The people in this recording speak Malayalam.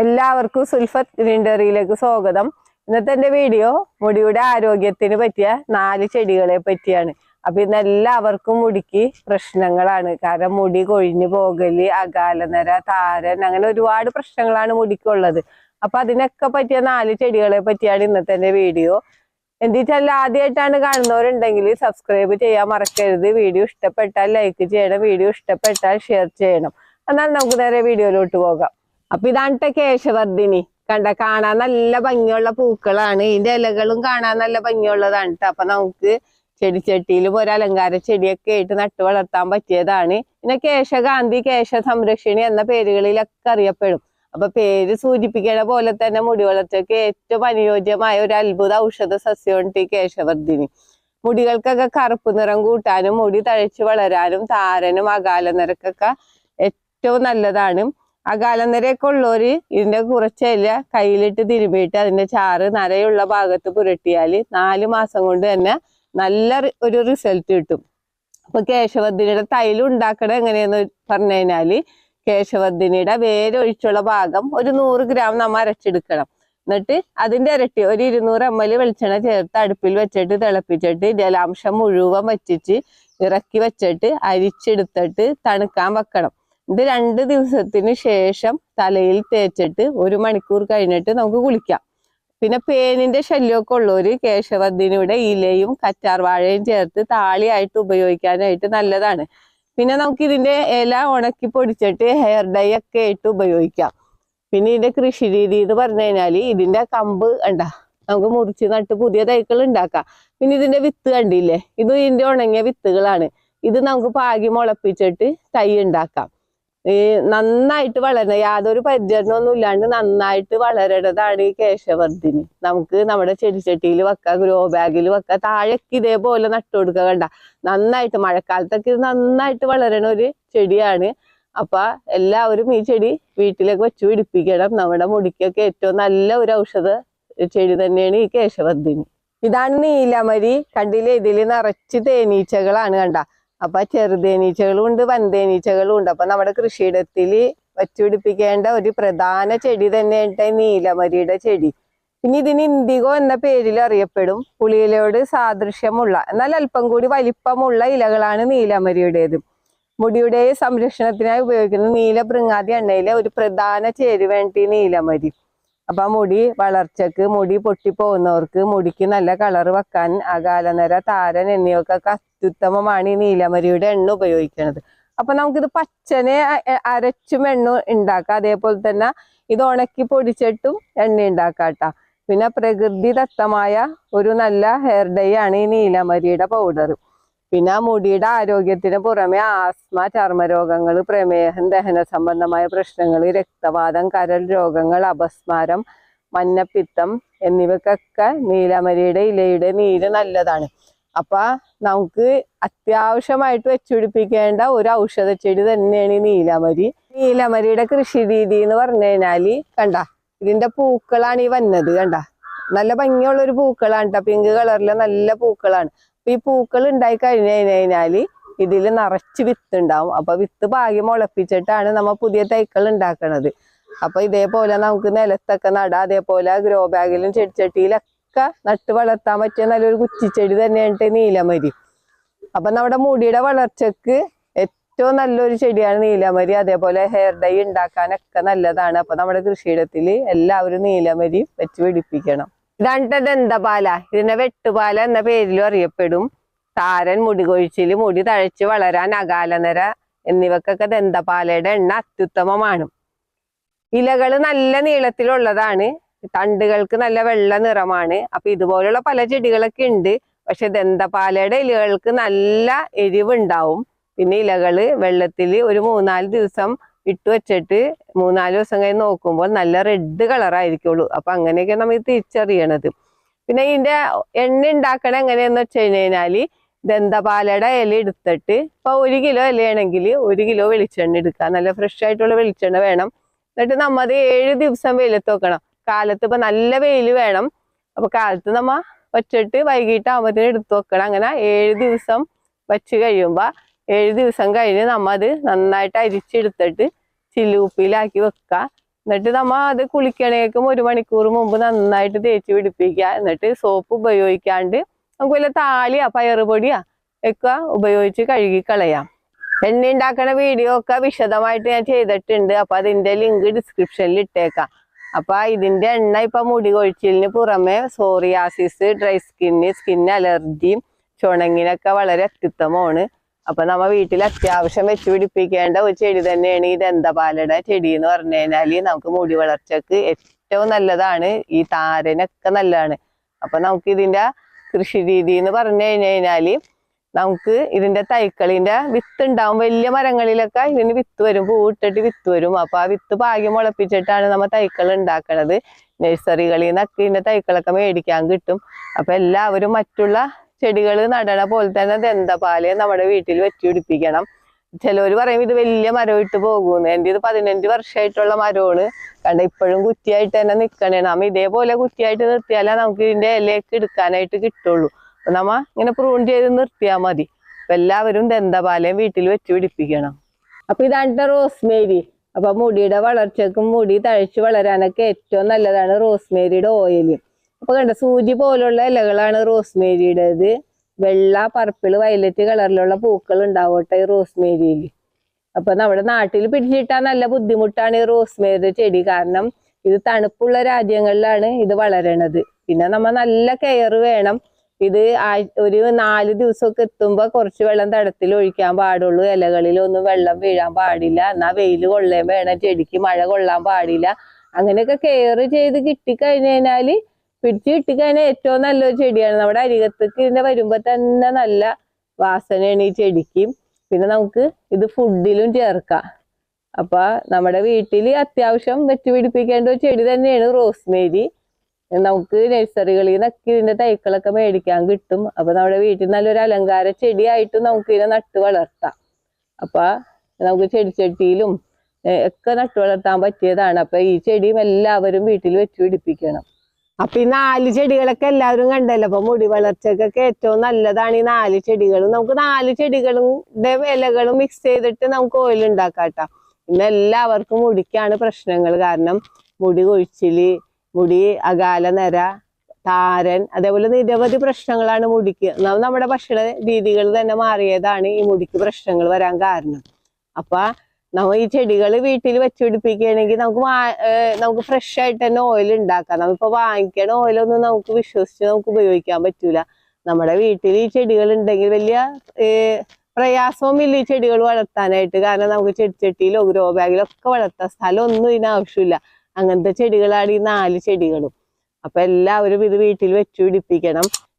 എല്ലാവർക്കും സുൽഫത്ത് ഗ്രീൻ ഡയറിയിലേക്ക് സ്വാഗതം. ഇന്നത്തെ എന്റെ വീഡിയോ മുടിയുടെ ആരോഗ്യത്തിന് പറ്റിയ നാല് ചെടികളെ പറ്റിയാണ്. അപ്പൊ ഇന്ന് എല്ലാവർക്കും മുടിക്ക് പ്രശ്നങ്ങളാണ്. കാരണം മുടി കൊഴിഞ്ഞു പോകൽ അകാലനര താരൻ അങ്ങനെ ഒരുപാട് പ്രശ്നങ്ങളാണ് മുടിക്കുള്ളത്. അപ്പൊ അതിനൊക്കെ പറ്റിയ നാല് ചെടികളെ പറ്റിയാണ് ഇന്നത്തെ എന്റെ വീഡിയോ. എന്തിട്ടല്ല ആദ്യമായിട്ടാണ് കാണുന്നവരുണ്ടെങ്കിൽ സബ്സ്ക്രൈബ് ചെയ്യാൻ മറക്കരുത്. വീഡിയോ ഇഷ്ടപ്പെട്ടാൽ ലൈക്ക് ചെയ്യണം. വീഡിയോ ഇഷ്ടപ്പെട്ടാൽ ഷെയർ ചെയ്യണം. എന്നാൽ നമുക്ക് നേരെ വീഡിയോയിലോട്ട് പോകാം. അപ്പൊ ഇതാണ് കേശവർദ്ധിനി. കണ്ട കാണാൻ നല്ല ഭംഗിയുള്ള പൂക്കളാണ്. ഇതിന്റെ ഇലകളും കാണാൻ നല്ല ഭംഗിയുള്ളതാണ് അപ്പൊ നമുക്ക് ചെടിച്ചട്ടിയിൽ ഒരു അലങ്കാര ചെടിയൊക്കെ ആയിട്ട് നട്ടു വളർത്താൻ പറ്റിയതാണ്. പിന്നെ കേശഗാന്ധി കേശ സംരക്ഷിണി എന്ന പേരുകളിലൊക്കെ അറിയപ്പെടും. അപ്പൊ പേര് സൂചിപ്പിക്കണ പോലെ തന്നെ മുടി വളർച്ചയ്ക്ക് ഏറ്റവും അനുയോജ്യമായ ഒരു അത്ഭുത ഔഷധ സസ്യമാണ് ഈ കേശവർദ്ധിനി. മുടികൾക്കൊക്കെ കറുപ്പ് നിറം കൂട്ടാനും മുടി തഴച്ചു വളരാനും താരനും അകാല നിരക്കൊക്കെ ഏറ്റവും നല്ലതാണ്. അകാലനിരയൊക്കെ ഉള്ളവര് ഇതിന്റെ കുറച്ച് ഇല കയ്യിലിട്ട് തിരുമ്പിയിട്ട് അതിന്റെ ചാറ് നരയുള്ള ഭാഗത്ത് പുരട്ടിയാൽ നാല് മാസം കൊണ്ട് തന്നെ നല്ല ഒരു റിസൾട്ട് കിട്ടും. അപ്പൊ കേശവർദ്ധിനിയുടെ തൈലം ഉണ്ടാക്കണത് എങ്ങനെയെന്ന് പറഞ്ഞു കഴിഞ്ഞാൽ കേശവർദ്ധിനിയുടെ വേരൊഴിച്ചുള്ള ഭാഗം ഒരു നൂറ് ഗ്രാം നമ്മൾ അരച്ചെടുക്കണം. എന്നിട്ട് അതിന്റെ ഇരട്ടി ഒരു ഇരുന്നൂറ് എം എൽ വെളിച്ചെണ്ണ ചേർത്ത് അടുപ്പിൽ വെച്ചിട്ട് തിളപ്പിച്ചിട്ട് ജലാംശം മുഴുവൻ വറ്റിച്ച് ഇറക്കി വെച്ചിട്ട് അരിച്ചെടുത്തിട്ട് തണുക്കാൻ വെക്കണം. ഇത് രണ്ട് ദിവസത്തിന് ശേഷം തലയിൽ തേച്ചിട്ട് ഒരു മണിക്കൂർ കഴിഞ്ഞിട്ട് നമുക്ക് കുളിക്കാം. പിന്നെ പേനിന്റെ ശല്യമൊക്കെ ഉള്ളവര് കേശവദ്ദിനിയുടെ ഇലയും കറ്റാർവാഴയും ചേർത്ത് താളിയായിട്ട് ഉപയോഗിക്കാനായിട്ട് നല്ലതാണ്. പിന്നെ നമുക്ക് ഇതിന്റെ ഇല ഉണക്കി പൊടിച്ചിട്ട് ഹെയർ ഡൈ ഒക്കെ ആയിട്ട് ഉപയോഗിക്കാം. പിന്നെ ഇതിന്റെ കൃഷി രീതി എന്ന് പറഞ്ഞു കഴിഞ്ഞാൽ ഇതിന്റെ കമ്പ് കണ്ട നമുക്ക് മുറിച്ച് നട്ട് പുതിയ തൈകൾ ഉണ്ടാക്കാം. പിന്നെ ഇതിന്റെ വിത്ത് കണ്ടില്ലേ? ഇത് ഇതിന്റെ ഉണങ്ങിയ വിത്തുകളാണ്. ഇത് നമുക്ക് പാകി മുളപ്പിച്ചിട്ട് തൈ ഉണ്ടാക്കാം. ഈ നന്നായിട്ട് വളരണം യാതൊരു പരിചരണമൊന്നും ഇല്ലാണ്ട് നന്നായിട്ട് വളരേണ്ടതാണ് ഈ കേശവർദ്ധിനി. നമുക്ക് നമ്മുടെ ചെടിച്ചട്ടിയിൽ വെക്കാം ഗ്രോ ബാഗിൽ വെക്കാം താഴേക്ക് ഇതേപോലെ നട്ടു കൊടുക്കുക കണ്ട. നന്നായിട്ട് മഴക്കാലത്തൊക്കെ ഇത് നന്നായിട്ട് വളരണ ഒരു ചെടിയാണ്. അപ്പൊ എല്ലാവരും ഈ ചെടി വീട്ടിലേക്ക് വെച്ച് പിടിപ്പിക്കണം. നമ്മുടെ മുടിക്കൊക്കെ ഏറ്റവും നല്ല ഒരു ഔഷധ ചെടി തന്നെയാണ് ഈ കേശവർദ്ധിനി. ഇതാണ് നീലമരി. കണ്ടില്ലേ? ഇതിൽ നിറച്ച് തേനീച്ചകളാണ് കണ്ട. അപ്പൊ ചെറുതേനീച്ചകളും ഉണ്ട് വൻതേനീച്ചകളും ഉണ്ട് അപ്പൊ നമ്മുടെ കൃഷിയിടത്തിൽ വച്ചുപിടിപ്പിക്കേണ്ട ഒരു പ്രധാന ചെടി തന്നെയാണ് ഈ നീലമരിയുടെ ചെടി. പിന്നെ ഇതിന് ഇൻഡിഗോ എന്ന പേരിൽ അറിയപ്പെടും. പുളിയിലയോട് സാദൃശ്യമുള്ള എന്നാൽ അല്പം കൂടി വലിപ്പമുള്ള ഇലകളാണ് നീലമരിയുടേത്. മുടിയുടെ സംരക്ഷണത്തിനായി ഉപയോഗിക്കുന്ന നീല ബൃങ്ങാതി എണ്ണയിലെ ഒരു പ്രധാന ചേരുവേണ്ടി നീലമരി. അപ്പൊ മുടി വളർച്ചക്ക് മുടി പൊട്ടിപ്പോകുന്നവർക്ക് മുടിക്ക് നല്ല കളർ വെക്കാൻ അകാലനര താരൻ എന്നിവക്കൊക്കെ അത്യുത്തമമാണ് ഈ നീലമരിയുടെ എണ്ണ ഉപയോഗിക്കുന്നത് അപ്പൊ നമുക്കിത് പച്ചനെ അരച്ചും എണ്ണ ഉണ്ടാക്കാം. അതേപോലെ തന്നെ ഇത് ഉണക്കി പൊടിച്ചിട്ടും എണ്ണ ഉണ്ടാക്കാട്ട പിന്നെ പ്രകൃതിദത്തമായ ഒരു നല്ല ഹെയർ ഡൈ ആണ് ഈ നീലമരിയുടെ പൗഡർ പിന്നെ മുടിയുടെ ആരോഗ്യത്തിന് പുറമെ ആസ്മ ചർമ്മരോഗങ്ങൾ പ്രമേഹം ദഹന സംബന്ധമായ പ്രശ്നങ്ങൾ രക്തവാദം കരൾ രോഗങ്ങൾ അപസ്മാരം മഞ്ഞപ്പിത്തം എന്നിവക്കൊക്കെ നീലമരിയുടെ ഇലയുടെ നീര് നല്ലതാണ്. അപ്പൊ നമുക്ക് അത്യാവശ്യമായിട്ട് വെച്ചുപിടിപ്പിക്കേണ്ട ഒരു ഔഷധ ചെടി തന്നെയാണ് ഈ നീലമരി. നീലമരിയുടെ കൃഷി രീതി എന്ന് പറഞ്ഞു കഴിഞ്ഞാൽ കണ്ട ഇതിന്റെ പൂക്കളാണ് ഈ വന്നത് കണ്ട. നല്ല ഭംഗിയുള്ള ഒരു പൂക്കളാണ് കേട്ടോ പിങ്ക് കളറിലെ നല്ല പൂക്കളാണ്. ഈ പൂക്കൾ ഉണ്ടായി കഴിഞ്ഞു കഴിഞ്ഞാൽ ഇതിൽ നിറച്ച് വിത്ത് ഉണ്ടാവും അപ്പൊ വിത്ത് പാകി മുളപ്പിച്ചിട്ടാണ് നമ്മൾ പുതിയ തൈക്കൾ ഉണ്ടാക്കണത്. അപ്പൊ ഇതേപോലെ നമുക്ക് നിലത്തൊക്കെ നടാം. അതേപോലെ ഗ്രോ ബാഗിലും ചെടിച്ചട്ടിയിലൊക്കെ നട്ട് വളർത്താൻ പറ്റിയ നല്ലൊരു കുറ്റിച്ചെടി തന്നെയാണ് നീലമരി. അപ്പൊ നമ്മുടെ മുടിയുടെ വളർച്ചക്ക് ഏറ്റവും നല്ലൊരു ചെടിയാണ് നീലമരി. അതേപോലെ ഹെയർ ഡൈ ഉണ്ടാക്കാനൊക്കെ നല്ലതാണ്. അപ്പൊ നമ്മുടെ കൃഷിയിടത്തിൽ എല്ലാവരും നീലമരി വെച്ച് പിടിപ്പിക്കണം. ഇതാണ് ദന്തപാല ഇതിനെ വെട്ടുപാല എന്ന പേരിലും അറിയപ്പെടും. താരൻ മുടി കൊഴിച്ചിൽ മുടി തഴച്ച് വളരാൻ അകാലനര എന്നിവക്കൊക്കെ ദന്തപാലയുടെ എണ്ണ? അത്യുത്തമമാണ്. ഇലകൾ നല്ല നീളത്തിലുള്ളതാണ്. തണ്ടുകൾക്ക് നല്ല വെള്ള നിറമാണ്. അപ്പൊ ഇതുപോലുള്ള പല ചെടികളൊക്കെ ഉണ്ട്. പക്ഷെ ദന്തപാലയുടെ ഇലകൾക്ക് നല്ല എരിവുണ്ടാവും. പിന്നെ ഇലകൾ വെള്ളത്തിൽ ഒരു മൂന്നാൽ ദിവസം ഇട്ട് വെച്ചിട്ട് മൂന്നാൽ ദിവസം കഴിഞ്ഞ് നോക്കുമ്പോൾ നല്ല റെഡ് കളർ ആയിരിക്കുള്ളൂ. അപ്പൊ അങ്ങനെയൊക്കെ നമ്മൾ തിരിച്ചറിയണത്. പിന്നെ ഇതിന്റെ എണ്ണ ഉണ്ടാക്കണ എങ്ങനെയാന്ന് വെച്ച് കഴിഞ്ഞാൽ ദന്തപാലയുടെ ഇല എടുത്തിട്ട് ഇപ്പൊ ഒരു കിലോ ഇലയാണെങ്കിൽ ഒരു കിലോ വെളിച്ചെണ്ണ എടുക്കുക. നല്ല ഫ്രഷ് ആയിട്ടുള്ള വെളിച്ചെണ്ണ വേണം. എന്നിട്ട് നമ്മൾ അത് ഏഴ് ദിവസം വെയിലത്ത് വെക്കണം. കാലത്ത് ഇപ്പൊ നല്ല വെയിൽ വേണം. അപ്പൊ കാലത്ത് നമ്മ വച്ചിട്ട് വൈകിട്ട് ആകുമ്പോഴത്തേന് എടുത്ത് വെക്കണം. അങ്ങനെ ഏഴ് ദിവസം വച്ച് കഴിയുമ്പോ ഏഴ് ദിവസം കഴിഞ്ഞ് നമ്മ അത് നന്നായിട്ട് അരിച്ചെടുത്തിട്ട് ചില്ലുപ്പിയിലാക്കി വെക്കുക എന്നിട്ട് നമ്മ അത് കുളിക്കണേക്കും ഒരു മണിക്കൂർ മുമ്പ് നന്നായിട്ട് തേച്ച് പിടിപ്പിക്കുക എന്നിട്ട് സോപ്പ് ഉപയോഗിക്കാണ്ട് നമുക്ക് വല്ല താളിയാ പയറുപൊടിയാ ഒക്കെ ഉപയോഗിച്ച് കഴുകി കളയാം എണ്ണ ഉണ്ടാക്കണ വീഡിയോ ഒക്കെ വിശദമായിട്ട് ഞാൻ ചെയ്തിട്ടുണ്ട്. അപ്പൊ അതിന്റെ ലിങ്ക് ഡിസ്ക്രിപ്ഷനിൽ ഇട്ടേക്കാം. അപ്പൊ ഇതിന്റെ എണ്ണ ഇപ്പൊ മുടി കൊഴിച്ചിലിന് പുറമെ സോറിയാസിസ് ഡ്രൈ സ്കിന്ന് സ്കിൻ അലർജിയും ചുണങ്ങിനൊക്കെ വളരെ അത്യുത്തമമാണ്. അപ്പൊ നമ്മ വീട്ടിൽ അത്യാവശ്യം വെച്ച് പിടിപ്പിക്കേണ്ട ഒരു ചെടി തന്നെയാണ് ഈ ദന്തപാലയുടെ ചെടി എന്ന് പറഞ്ഞു കഴിഞ്ഞാൽ നമുക്ക് മുടി വളർച്ചക്ക് ഏറ്റവും നല്ലതാണ്. ഈ താരനൊക്കെ നല്ലതാണ്. അപ്പൊ നമുക്ക് ഇതിന്റെ കൃഷി രീതി എന്ന് പറഞ്ഞു കഴിഞ്ഞു കഴിഞ്ഞാൽ നമുക്ക് ഇതിന്റെ തൈക്കളിന്റെ വിത്ത് ഉണ്ടാവും. വലിയ മരങ്ങളിലൊക്കെ ഇതിന് വിത്ത് വരും. പൂവിട്ടിട്ട് വിത്ത് വരും. അപ്പൊ ആ വിത്ത് ഭാഗ്യം മുളപ്പിച്ചിട്ടാണ് നമ്മ തൈക്കൾ ഉണ്ടാക്കണത്. നഴ്സറികളിൽ നിന്നൊക്കെ ഇതിന്റെ തൈക്കളൊക്കെ മേടിക്കാൻ കിട്ടും. അപ്പൊ എല്ലാവരും മറ്റുള്ള ചെടികൾ നടണ പോലെ തന്നെ ദന്തപാൽ നമ്മുടെ വീട്ടിൽ വെച്ച് പിടിപ്പിക്കണം. ചിലവർ പറയും ഇത് വലിയ മരം ഇട്ട് പോകുന്നു. എന്റെ ഇത് പതിനഞ്ച് വർഷമായിട്ടുള്ള മരമാണ് കണ്ട ഇപ്പോഴും കുറ്റിയായിട്ട് തന്നെ നിൽക്കണേ നമ്മ ഇതേപോലെ കുറ്റിയായിട്ട് നിർത്തിയാലേ നമുക്ക് ഇതിന്റെ ഇലയൊക്കെ എടുക്കാനായിട്ട് കിട്ടുള്ളൂ. അപ്പൊ നമ്മ ഇങ്ങനെ പ്രൂൺ ചെയ്ത് നിർത്തിയാൽ മതി. അപ്പൊ എല്ലാവരും ദന്തപാലയും വീട്ടിൽ വെച്ച് പിടിപ്പിക്കണം. അപ്പൊ ഇതാണ് റോസ്മേരി. അപ്പൊ മുടിയുടെ വളർച്ചക്കും മുടി തഴച്ചു വളരാനൊക്കെ ഏറ്റവും നല്ലതാണ് റോസ്മേരിയുടെ ഓയിൽ അപ്പൊ കണ്ട സൂചി പോലുള്ള ഇലകളാണ് റോസ്മേരിയുടേത്. വെള്ള പർപ്പിൾ വയലറ്റ് കളറിലുള്ള പൂക്കൾ ഉണ്ടാവട്ടെ ഈ റോസ്മേരിയിൽ. അപ്പൊ നമ്മുടെ നാട്ടിൽ പിടിച്ചിട്ടാൽ നല്ല ബുദ്ധിമുട്ടാണ് ഈ റോസ്മേരിയുടെ ചെടി. കാരണം ഇത് തണുപ്പുള്ള രാജ്യങ്ങളിലാണ് ഇത് വളരണത്. പിന്നെ നമ്മ നല്ല കെയർ വേണം. ഇത് ഒരു നാല് ദിവസമൊക്കെ എത്തുമ്പോ കുറച്ച് വെള്ളം തടത്തിൽ ഒഴിക്കാൻ പാടുള്ളൂ. ഇലകളിൽ ഒന്നും വെള്ളം വീഴാൻ പാടില്ല. എന്നാ വെയിൽ കൊള്ളേം വേണം. ചെടിക്ക് മഴ കൊള്ളാൻ പാടില്ല. അങ്ങനെയൊക്കെ കെയർ ചെയ്ത് കിട്ടിക്കഴിഞ്ഞു കഴിഞ്ഞാൽ പിടിച്ച് കിട്ടിക്കാൻ ഏറ്റവും നല്ലൊരു ചെടിയാണ്. നമ്മുടെ അരികത്തേക്ക് ഇതിന്റെ വരുമ്പോ തന്നെ നല്ല വാസനയാണ് ഈ ചെടിക്ക്. പിന്നെ നമുക്ക് ഇത് ഫുഡിലും ചേർക്കാം. അപ്പൊ നമ്മുടെ വീട്ടിൽ അത്യാവശ്യം വെച്ചുപിടിപ്പിക്കേണ്ട ഒരു ചെടി തന്നെയാണ് റോസ്മേരി. നമുക്ക് നഴ്സറികളിൽ നിന്നൊക്കെ ഇതിന്റെ തൈക്കളൊക്കെ മേടിക്കാൻ കിട്ടും. അപ്പൊ നമ്മുടെ വീട്ടിൽ നല്ലൊരു അലങ്കാര ചെടിയായിട്ടും നമുക്ക് ഇതിനെ നട്ട് വളർത്താം. അപ്പൊ നമുക്ക് ചെടിച്ചട്ടിയിലും ഒക്കെ നട്ടു വളർത്താൻ പറ്റിയതാണ്. അപ്പൊ ഈ ചെടിയും എല്ലാവരും വീട്ടിൽ വെച്ച് പിടിപ്പിക്കണം. അപ്പൊ ഈ നാല് ചെടികളൊക്കെ എല്ലാവരും കണ്ടല്ലോ. അപ്പൊ മുടി വളർച്ചക്കൊക്കെ ഏറ്റവും നല്ലതാണ് ഈ നാല് ചെടികളും. നമുക്ക് നാല് ചെടികളും ഇലകളും മിക്സ് ചെയ്തിട്ട് നമുക്ക് ഓയിൽ ഉണ്ടാക്കാട്ടോ ഇന്ന് എല്ലാവർക്കും മുടിക്കാണ് പ്രശ്നങ്ങൾ. കാരണം മുടി കൊഴിച്ചിൽ മുടി അകാല നിര താരൻ അതേപോലെ നിരവധി പ്രശ്നങ്ങളാണ് മുടിക്ക്. നമ്മുടെ ഭക്ഷണ രീതികൾ തന്നെ മാറിയതാണ് ഈ മുടിക്ക് പ്രശ്നങ്ങൾ വരാൻ കാരണം. അപ്പൊ നമ്മ ഈ ചെടികൾ വീട്ടിൽ വെച്ച് പിടിപ്പിക്കുകയാണെങ്കിൽ നമുക്ക് നമുക്ക് ഫ്രഷ് ആയിട്ട് തന്നെ ഓയിൽ ഉണ്ടാക്കാം. നമ്മളിപ്പോ വാങ്ങിക്കണ ഓയിലൊന്നും നമുക്ക് വിശ്വസിച്ച് നമുക്ക് ഉപയോഗിക്കാൻ പറ്റൂല. നമ്മുടെ വീട്ടിൽ ഈ ചെടികൾ ഉണ്ടെങ്കിൽ വലിയ പ്രയാസവുമില്ല ഈ ചെടികൾ വളർത്താനായിട്ട്. കാരണം നമുക്ക് ചെടിച്ചട്ടിയിലോ ഗ്രോ ബാഗിലോ ഒക്കെ ഒന്നും ഇതിന് ആവശ്യമില്ല. അങ്ങനത്തെ ചെടികളാണ് ഈ നാല് ചെടികളും. അപ്പൊ എല്ലാവരും ഇത് വീട്ടിൽ വെച്ച് പിടിപ്പിക്കണം.